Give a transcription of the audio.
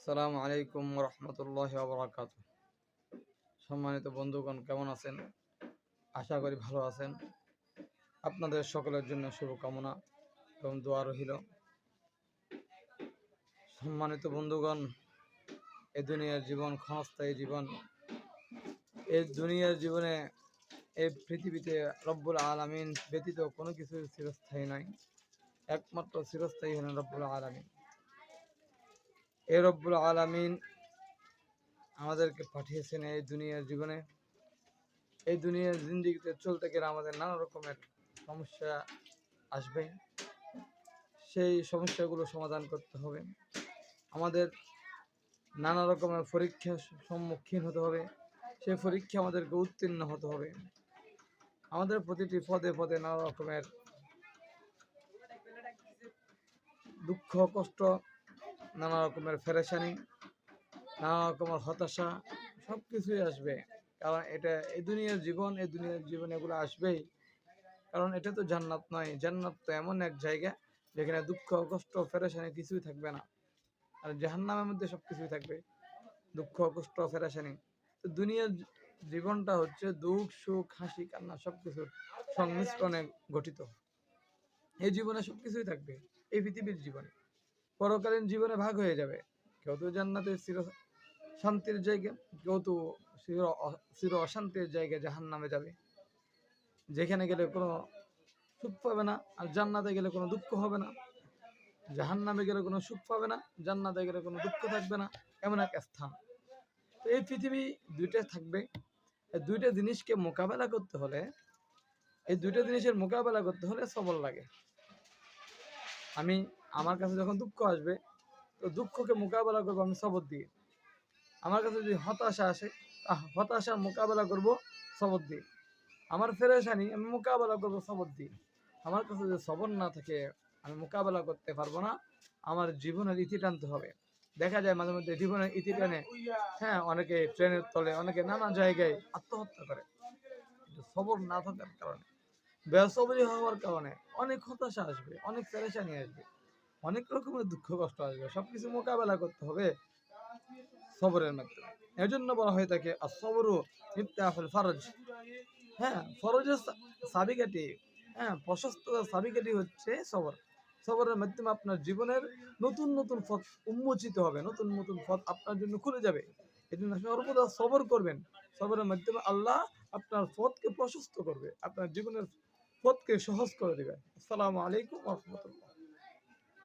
আসসালামু আলাইকুম রহমতুল্লাহ বরাকাত সম্মানিত বন্ধুগণ, কেমন আছেন? আশা করি ভালো আছেন। আপনাদের সকলের জন্য শুভকামনা এবং দোয়া রহিল সম্মানিত বন্ধুগণ, এ দুনিয়ার জীবন, ক্ষণস্থায়ী জীবন। এই দুনিয়ার জীবনে এই পৃথিবীতে রব্বুল আলামিন ব্যতীত কোনো কিছু চিরস্থায়ী নাই। একমাত্র চিরস্থায়ী হলেন রব্বুল আলামিন। এ রব্বুল আলামিন আমাদেরকে পাঠিয়েছেন এই দুনিয়ার জীবনে। এই দুনিয়ার জিন্দিগিতে চলতে গেলে আমাদের নানা রকমের সমস্যা আসবে। সেই সমস্যাগুলো সমাধান করতে হবে। আমাদের নানা রকমের পরীক্ষার সম্মুখীন হতে হবে। সেই পরীক্ষা আমাদেরকে উত্তীর্ণ হতে হবে। আমাদের প্রতিটি পদে পদে নানা রকমের দুঃখ, কষ্ট নানা রকমের ফেরেশানি, নানা রকমের হতাশা সব কিছুই আসবে। কারণ এটা এই দুনিয়ার জীবন, এই দুনিয়ার জীবন এগুলো আসবেই। কারণ এটা তো জান্নাত নয়। জান্নাত তো এমন এক জায়গা যেখানে দুঃখ, কষ্ট, ফেরেশানি কিছুই থাকবে না। আর জাহান্নামের মধ্যে সব কিছুই থাকবে। দুঃখ, কষ্ট, ফেরেশানি। তো দুনিয়ার জীবনটা হচ্ছে দুঃখ, সুখ, হাসি, কান্না সব কিছুর সংমিশ্রণে গঠিত। এই জীবনে সব কিছুই থাকবে। এই পৃথিবীর জীবনে। পরকালীন জীবনে ভাগ হয়ে যাবে। কেউ তো জান্নাতের চির শান্তির জায়গা, কেউ তো চির চির অশান্তির জায়গায় জাহান নামে যাবে। যেখানে গেলে কোনো সুখ পাবে না, আর জান্নাতে গেলে কোনো দুঃখ হবে না। জাহান নামে গেলে কোনো সুখ পাবে না, জান্নাতে গেলে কোনো দুঃখ থাকবে না, এমন এক স্থান। তো এই পৃথিবী দুইটা থাকবে। এই দুইটা জিনিসকে মোকাবেলা করতে হলে, এই দুইটা জিনিসের মোকাবেলা করতে হলে সবল লাগে। আমি আমার কাছে যখন দুঃখ আসবে, তো দুঃখকে মোকাবেলা করব আমি সবর দিয়ে। আমার কাছে যদি হতাশা আসে হতাশার মোকাবেলা করব সবর দিয়ে। আমার ফেরেশানি, আমি মোকাবেলা করব সবর দিয়ে। আমার কাছে যদি সবর না থাকে, আমি মোকাবেলা করতে পারব না। আমার জীবনের ইতি টানতে হবে। দেখা যায় মাঝে মধ্যে জীবনের ইতি টানে হ্যাঁ অনেকে ট্রেনের তলে, অনেকে নানা জায়গায় আত্মহত্যা করে। সবর না থাকার কারণে বেসবরি হওয়ার কারণে অনেক হতাশা আসবে, অনেক পেরেশানি আসবে। অনেক রকমের দুঃখ, কষ্ট আসবে। সবকিছু মোকাবেলা করতে হবে সবরের মাধ্যমে। এর জন্য বলা হয়ে থাকে আর সবরু ইফতাহুল ফরজ। হ্যাঁ ফরজের সাবিকাটি হ্যাঁ প্রশস্ত সাবিকাটি হচ্ছে সবর। সবরের মাধ্যমে আপনার জীবনের নতুন নতুন পথ উন্মোচিত হবে, নতুন নতুন পথ আপনার জন্য খুলে যাবে। এই জন্য সর্বদা সবর করবেন। সবরের মাধ্যমে আল্লাহ আপনার পথকে প্রশস্ত করবে, আপনার জীবনের পথকে সহজ করে দেবে। আসসালামু আলাইকুম রহমতুল্লাহ।